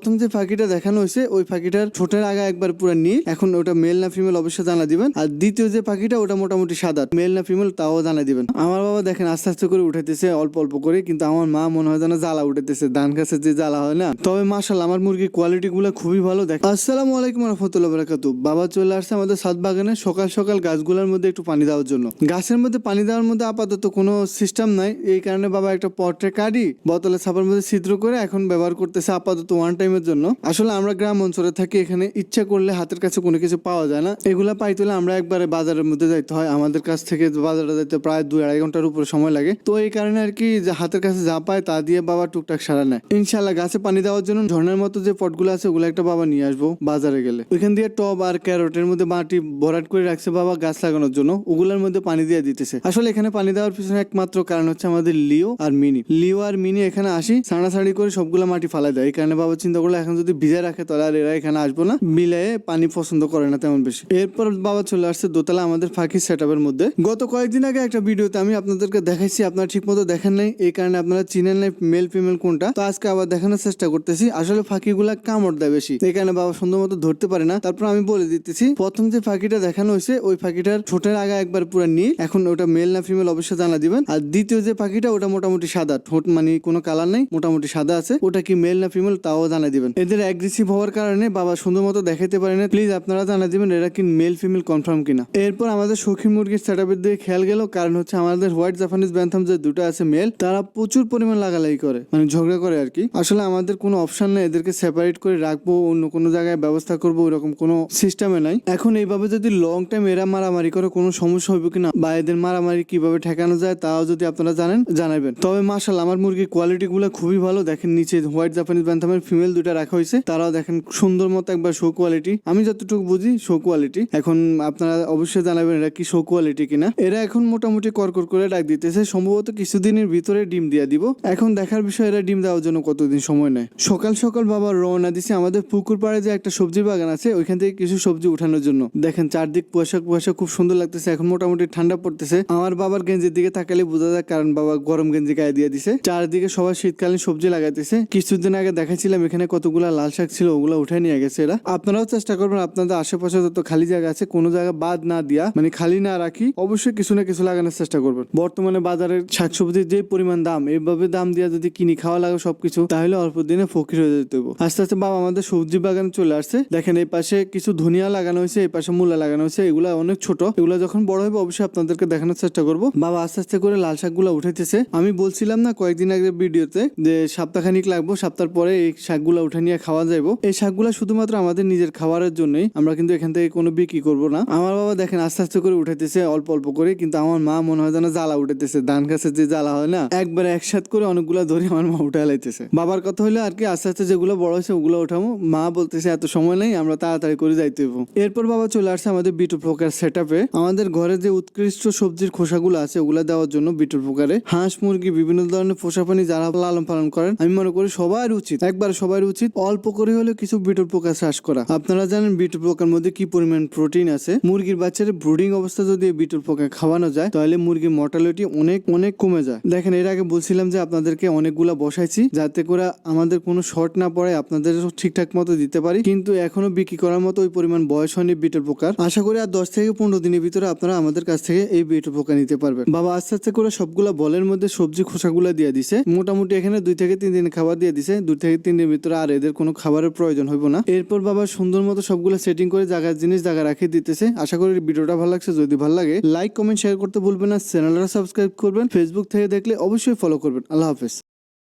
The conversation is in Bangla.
প্রথম যে ফাঁকিটা দেখানো হয়েছে, ওই ফাঁকিটার ঠোঁটের আগা একবার পুরো নিয়ে এখন ওটা মেল না ফিমেল অবশ্যই জানা দিবেন। আর দ্বিতীয় যে পাখিটা ওটা মোটামুটি সাদা। মেল না ফিমেল তাও জানা দিবেন। আমার বাবা দেখেন আস্তে আস্তে করে উঠাইতেছে, অল্প অল্প করে, কিন্তু আমার মা মনে হয় যেন জ্বালা উঠাইতেছে। ধান গাছের যে জ্বালা হয় না। তবে মাশাল্লাহ আমার মুরগির কোয়ালিটি গুলো খুবই ভালো। দেখ আসসালামু আলাইকুম রহমতুল্লাহ বারাকাতু বাবা চলে আসছে আমাদের সাত বাগানে সকাল সকাল গাছগুলোর মধ্যে একটু পানি দেওয়ার জন্য। গাছের মধ্যে পানি দেওয়ার মধ্যে আপাতত কোনো সিস্টেম নাই। এই কারণে বাবা একটা পটে কাটি, বোতলে ছাপার মধ্যে ছিদ্র করে এখন ব্যবহার করতেছে আপাতত ওয়ান টাইমের জন্য, আসলে আমরা গ্রাম অঞ্চলে থাকি, এখানে ইচ্ছা করলে হাতের কাছে কোনো কিছু পাওয়া যায় না। এগুলা পাইতে হলে আমরা একবারে বাজারের মধ্যে যাইতে হয়। আমাদের কাছ থেকে বাজারে যাইতে প্রায় দুই আড়াই ঘণ্টার উপরে সময় লাগে। তো এই কারণে আর কি হাতের কাছে যা পায় তা দিয়ে বাবা টুকটাক সারা নেয়। ইনশাল্লাহ গাছে পানি দেওয়ার জন্য ঝর্ণার মতো যে পটগুলো আছে, ওগুলো একটা বাবা নিয়ে আসব বাজারে গেলে। ওইখান দিয়ে টব আর ক্যারটের মধ্যে মাটি ভরাট করে রাখছে বাবা গাছ লাগানোর জন্য। ওগুলোর মধ্যে পানি দিয়ে দিতেছে। আসলে এখানে পানি দেওয়ার পিছনে একমাত্র কারণ হচ্ছে আমাদের লিও আর মিনি। লিও আর মিনি এখানে আসি সাড়াসাড়ি করে সবগুলো মাটি ফালাই দেয়। এই কারণে বাবা চিন্তা করল এখন যদি ভিজে রাখে, তাহলে আর এরা এখানে আসব না। মিলায়ে পানি পছন্দ করে না তেমন বেশি। এরপর বাবা চলে আসছে দোতলা আমাদের ফাঁকি সেট মধ্যে। গত কয়েকদিন আগে একটা ভিডিওতে আমি আপনাদেরকে দেখাইছি, আপনারা ঠিক মতো দেখেন নাই। এই কারণে আপনারা চিনেন নাই মেল ফিমেল কোনটা। তো আজকে আবার দেখানোর চেষ্টা করতেছি। আসলে ফাঁকিগুলা কামড় দেয় বেশি। এই কারণে বাবা সুন্দর মতো ধরতে পারে না। তারপর আমি বলে দিতেছি, প্রথম যে ফাঁকিটা দেখানো হয়েছে, ওই ফাঁকিটার ঠোঁটের আগে একবার পুরো নিয়ে এখন ওটা মেল না ফিমেল অবশ্যই জানা দিবেন। আর দ্বিতীয় যে পাখিটা ওটা মোটামুটি সাদা। ঠোঁট মানে কোনো কালার নাই, মোটামুটি সাদা আছে। ওটা কি মেল না ফিমেল তাও জানা দিবেন। এদের অ্যাগ্রেসিভ হওয়ার কারণে বাবা সুন্দর মতো দেখাইতে পারে না। প্লিজ আপনারা জানা দিবেন এরা কি মেল ফিমেল কনফার্ম কিনা। এরপর আমাদের সখী মুরগির সেট আপের দিকে খেয়াল গেল, কারণ হচ্ছে আমাদের হোয়াইট জাপানিজ ব্যান্থাম যে দুটো আছে মেল তারা প্রচুর পরিমাণ লাগালাগি করে মানে ঝগড়া করে আর কি। আসলে আমাদের কোনো অপশন নেই, এদেরকে সেপারেট করে রাখব, অন্য কোনো জায়গায় ব্যবস্থা করব ওরকম কোনো সিস্টেমে নাই। এখন এইভাবে যদি লং টাইম এরা মারামারি করে, কোনো সমস্যা হইবে কিনা বা এদের মারামারি কীভাবে ঠেকানো যায়, তাও যদি আপনারা জানেন, জানাবেন। তবে মার্শাল আমার মুরগির কোয়ালিটি গুলো খুবই ভালো। দেখেন নিচে হোয়াইট জাপানিজ ব্যান্থামের ফিমেল দুটা রাখা হয়েছে, তারাও দেখেন সুন্দর মতো একবার শো কোয়ালিটি আমি যতটুকু বুঝি শো কোয়ালিটি এখন আপনারা অবশ্যই জানাবেন এরা কি শো কোয়ালিটি কিনা। এরা এখন মোটামুটি করকর করে ডাক দিতেছে, সম্ভবত কিছুদিনের ভিতরে ডিম দিয়া দিব। এখন দেখার বিষয়, এরা ডিম দেওয়ার জন্য কতদিন সময় নেয়? সকাল সকাল বাবা রওনা দিছে, আমাদের পুকুর পাড়ে যে একটা সবজি বাগান আছে, ওইখান থেকে কিছু সবজি উঠানোর জন্য। দেখেন চারদিক কুয়াশা কুয়াশা, খুব সুন্দর লাগতেছে, এখন মোটামুটি ঠান্ডা পড়তেছে। আমার বাবার গেঞ্জির দিকে তাকালে বোঝা যায়, কারণ বাবা গরম গেঞ্জি গায়ে দিয়ে দিছে। চারদিকে সবাই শীতকালীন সবজি লাগাইতেছে। কিছুদিন আগে দেখাচ্ছিলাম এখানে কতগুলা লাল শাক ছিল ওগুলো উঠে নিয়ে গেছে এরা। আপনারাও চেষ্টা করবেন, আপনাদের আশেপাশে যত খালি জায়গা আছে, কোনো জায়গা বাদ না দিয়া মানে খালি না রাখি, অবশ্যই কিছু না কিছু লাগানোর চেষ্টা করবেন। বর্তমানে বাজারের শাকসবজির যে পরিমাণ দাম এইভাবে দাম দিয়া যদি কিনি, খাওয়া লাগে সবকিছু, তাহলে অল্প দিনে ফকির হয়ে যেতে হবে আস্তে আস্তে বাবা, আমাদের সবজি বাগান চলে আসছে। দেখেন, এই পাশে কিছু ধনিয়া লাগানো হয়েছে, এই পাশে মূলা লাগানো হয়েছে, এগুলা অনেক ছোট। এগুলো যখন বড় হবে অবশ্যই আপনাদেরকে দেখানোর চেষ্টা করব। বাবা, আস্তে আস্তে করে লাল শাকগুলো উঠাইতেছে। আমি বলছিলাম না কয়েকদিন আগে ভিডিওতে যে সপ্তাহখানিক লাগবো, সপ্তাহ পরে এই শাকগুলো উঠে নিয়ে খাওয়া যাইবো। এই শাকগুলো শুধুমাত্র আমাদের নিজের খাবারের জন্যই। আমরা কিন্তু এখান থেকে কোনো বিক্রি করব না। আমার বাবা দেখেন আস্তে আস্তে করে উঠাইতেছে, অল্প অল্প করে। কিন্তু আমার মা মনে হয় যেন জ্বালা উঠাইতেছে। ধান গাছের যে জ্বালা হয় না, একবারে একসাথ করে অনেকগুলো ধরে আমার মা উঠে লাইতেছে। বাবার কথা হলো আর কি আস্তে আস্তে যেগুলো বড় হয়েছে ওগুলো উঠাবো। মা বলতেছে, এত সময় নেই, আমরা তাড়াতাড়ি করে যাইতে হইব। এরপর বাবা চলে আসছে আমাদের বিটু প্রকার সেট আমাদের ঘরে যে উৎকৃষ্ট সবজির খোসাগুলো আছে, ওগুলা দেওয়ার জন্য বিটুর প্রকারে। হাঁস, মুরগি, বিভিন্ন ধরনের পোষা পানি যারা লালন পালন করেন, আমি মনে করি সবার উচিত। একবার সবার উচিত। অল্প করে হলে কিছু বিটুর পোকা চাষ করা। আপনারা জানেন বিটুর পোকার মধ্যে কি পরিমাণ প্রোটিন আছে? মুরগির বাচ্চাদের ব্রুডিং অবস্থা যদি বিটুর পোকা খাওয়ানো যায়, তাহলে মুরগির মর্টালিটি অনেক অনেক কমে যায়। দেখেন, এর আগে বলছিলাম যে আপনাদেরকে অনেকগুলা বসাইছি, যাতে করে আমাদের কোনো শর্ট না পড়ে আপনাদের ঠিকঠাক মতো দিতে পারি। কিন্তু এখনও বিক্রি করার মতো ওই পরিমাণ বয়স হয়নি বিটের পোকার। আশা করি আর দশ থেকে পনেরো দিনের ভিতরে আপনারা আমাদের কাছ থেকে এই বিটের পোকা নিতে পারবেন। বাবা আস্তে আস্তে করে সবগুলা বলের মধ্যে সবজি খোসাগুলা দিয়ে দিছে। মোটামুটি এখানে দুই থেকে তিন দিন খাবার দিয়ে দিছে। দুই থেকে তিন দিনের ভিতরে আর এদের কোনো খাবারের প্রয়োজন হইব না। এরপর বাবা সুন্দর মতো সবগুলো সেটিং করে জায়গার জিনিস জায়গা রাখে দিতেছে। আশা করি ভিডিওটা ভালো লাগছে। যদি ভালো লাগে লাইক কমেন্ট শেয়ার করতে ভুলবেন না। চ্যানেলটা সাবস্ক্রাইব করবেন। ফেসবুক থেকে দেখলে অবশ্যই ফলো করবেন। আল্লাহ হাফেজ।